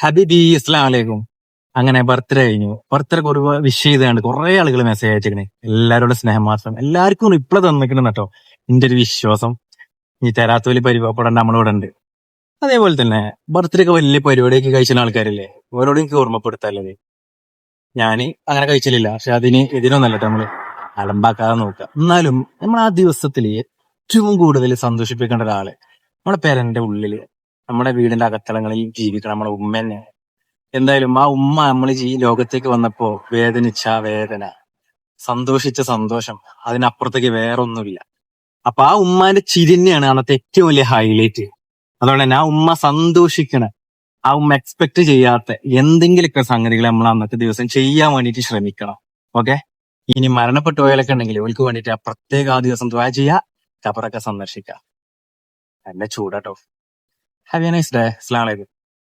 ഹബീബി ഇസ്ലാം അലൈക്കും. അങ്ങനെ ബർത്ത്ഡേ കഴിഞ്ഞു. ബർത്ത്ഡേ ഒരു വിഷ് ചെയ്താണ്ട് കുറെ ആളുകൾ മെസ്സേജ് അയച്ചിക്കണേ എല്ലാവരോടും സ്നേഹം മാത്രം. എല്ലാവർക്കും റിപ്ലൈ തന്നിക്കണം കേട്ടോ എന്റെ ഒരു വിശ്വാസം. ഈ തരാത്തോലി പരിപാടിപ്പെടേണ്ട നമ്മളിവിടെ ഉണ്ട് അതേപോലെ തന്നെ ബർത്ത്ഡേക്ക് വലിയ പരിപാടിയൊക്കെ കഴിച്ചിരുന്ന ആൾക്കാരില്ലേ? ഓരോടും എനിക്ക് ഓർമ്മപ്പെടുത്തല്ലേ ഞാൻ അങ്ങനെ കഴിച്ചില്ല പക്ഷെ അതിന് ഇതിനൊന്നല്ല കേട്ടോ നമ്മൾ. അലമ്പാക്കാതെ നോക്കുക. എന്നാലും നമ്മൾ ആ ദിവസത്തിൽ ഏറ്റവും കൂടുതൽ സന്തോഷിപ്പിക്കേണ്ട ഒരാൾ. നമ്മുടെ പേരന്റെ ഉള്ളിൽ നമ്മുടെ വീടിന്റെ അകത്തളങ്ങളിൽ ജീവിക്കണം നമ്മുടെ ഉമ്മ തന്നെ. എന്തായാലും ആ ഉമ്മ നമ്മൾ ഈ ലോകത്തേക്ക് വന്നപ്പോ വേദനിച്ച വേദന സന്തോഷിച്ച സന്തോഷം അതിനപ്പുറത്തേക്ക് വേറൊന്നുമില്ല. അപ്പൊ ആ ഉമ്മാന്റെ ചിരി തന്നെയാണ് അന്നത്തെ ഏറ്റവും വലിയ ഹൈലൈറ്റ് അതുകൊണ്ട് തന്നെ ആ ഉമ്മ സന്തോഷിക്കണ ആ ഉമ്മ എക്സ്പെക്ട് ചെയ്യാത്ത എന്തെങ്കിലുമൊക്കെ സംഗതികൾ നമ്മൾ അന്നത്തെ ദിവസം ചെയ്യാൻ വേണ്ടിയിട്ട് ശ്രമിക്കണം. ഓക്കെ ഇനി മരണപ്പെട്ടു പോയാലൊക്കെ ഉണ്ടെങ്കിൽ ഓൾക്ക് വേണ്ടിയിട്ട് ആ പ്രത്യേക ആ ദിവസം ദ്വാ ചെയ്യുക കബറൊക്കെ സന്ദർശിക്കുക എന്റെ ചൂടാട്ടോ. Have a nice day. Assalamu alaikum.